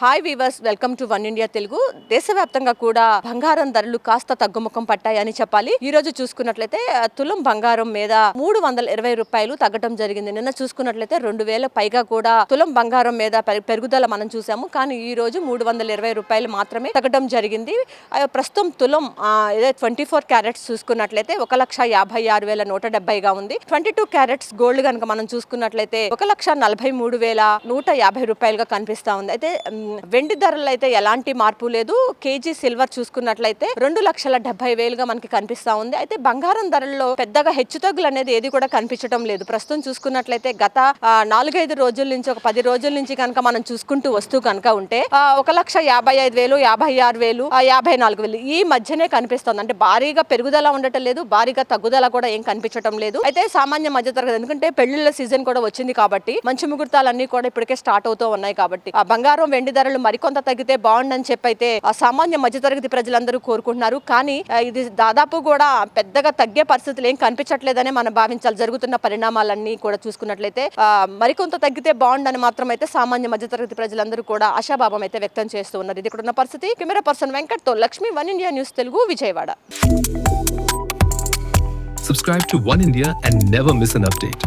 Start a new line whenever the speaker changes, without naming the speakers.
Hi viewers welcome to one India Telugu దేశవ్యాప్తంగా కూడా బంగారం ధరలు కాస్త తగ్గుముఖం పట్టాయని చెప్పాలి. ఈ రోజు చూసుకున్నట్లయితే తులం బంగారం మీద మూడు వందల ఇరవై రూపాయలు తగ్గడం జరిగింది. నిన్న చూసుకున్నట్లయితే రెండు వేల పైగా కూడా తులం బంగారం మీద పెరుగుదల మనం చూసాము. కానీ ఈ రోజు మూడు వందల ఇరవై రూపాయలు మాత్రమే తగ్గడం జరిగింది. ప్రస్తుతం తులం ఇదే ట్వంటీ ఫోర్ క్యారెట్స్ చూసుకున్నట్లయితే ఒక లక్ష యాభై ఆరు వేల నూట డెబ్బైగా ఉంది. ట్వంటీ టూ క్యారెట్స్ గోల్డ్ కనుక మనం చూసుకున్నట్లయితే ఒక లక్ష నలభై మూడు వేల నూట యాభై రూపాయలుగా కనిపిస్తా ఉంది. అయితే వెండి ధరలు అయితే ఎలాంటి మార్పు లేదు. కేజీ సిల్వర్ చూసుకున్నట్లయితే రెండు లక్షల డెబ్బై వేలుగా మనకి కనిపిస్తా ఉంది. అయితే బంగారం ధరల్లో పెద్దగా హెచ్చుతగ్గులు అనేది ఏది కూడా కనిపించడం లేదు. ప్రస్తుతం చూసుకున్నట్లయితే గత నాలుగైదు రోజుల నుంచి ఒక పది రోజుల నుంచి కనుక మనం చూసుకుంటూ వస్తూ కనుక ఉంటే ఆ, ఒక లక్ష యాభై ఐదు వేలు యాభై ఆరు వేలు ఆ, యాభై నాలుగు వేలు ఈ మధ్యనే కనిపిస్తుంది. అంటే భారీగా పెరుగుదల ఉండటం లేదు. భారీగా తగ్గుదల కూడా ఏం కనిపించడం లేదు. అయితే సామాన్య మధ్య తరగతి ఎందుకంటే పెళ్ళిళ్ళ సీజన్ కూడా వచ్చింది కాబట్టి మంచి ముహూర్తాలన్నీ కూడా ఇప్పటికే స్టార్ట్ అవుతూ ఉన్నాయి కాబట్టి ఆ బంగారం వెండి ధరలు మరికొంత తగ్గితే బాగుండని చెప్పి అయితే ఆ సామాన్య మధ్యతరగతి ప్రజలందరూ కోరుకుంటున్నారు. కానీ ఇది దాదాపు కూడా పెద్దగా తగ్గే పరిస్థితులు ఏం కనిపించట్లేదనే మనం భావించాలి. జరుగుతున్న పరిణామాలన్నీ కూడా చూసుకున్నట్లయితే మరికొంత తగ్గితే బాగుండని మాత్రం అయితే సామాన్య మధ్యతరగతి ప్రజలందరూ కూడా ఆశాభావం అయితే వ్యక్తం చేస్తూ ఉన్నారు ఇది ఇక్కడ ఉన్న పరిస్థితి. Camera person వెంకట్తో Lakshmi one India news Telugu Vijayawada.
Subscribe to One India and never miss an update.